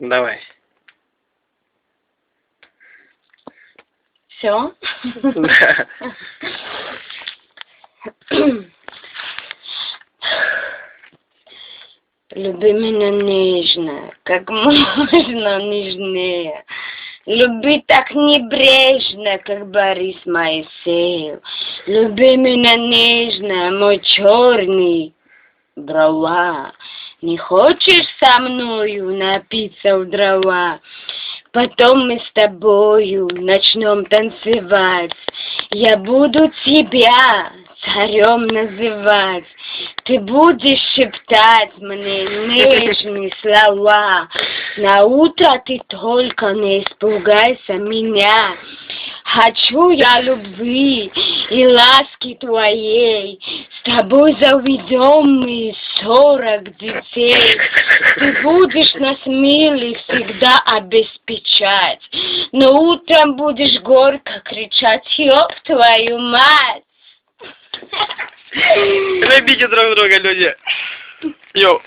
Давай. Все? Да. Люби меня нежно, как можно нежнее. Люби так небрежно, как Борис Моисеев. Люби меня нежно, мой черный брова. Не хочешь со мною напиться в дрова? Потом мы с тобою начнем танцевать. Я буду тебя царем называть. Ты будешь шептать мне нежные слова. На утро ты только не испугайся меня. Хочу я любви и ласки твоей. С тобой заведем мы сорок детей. Ты будешь нас милых всегда обеспечать. Но утром будешь горько кричать, ёб твою мать. Любите друг друга, люди. Йоу.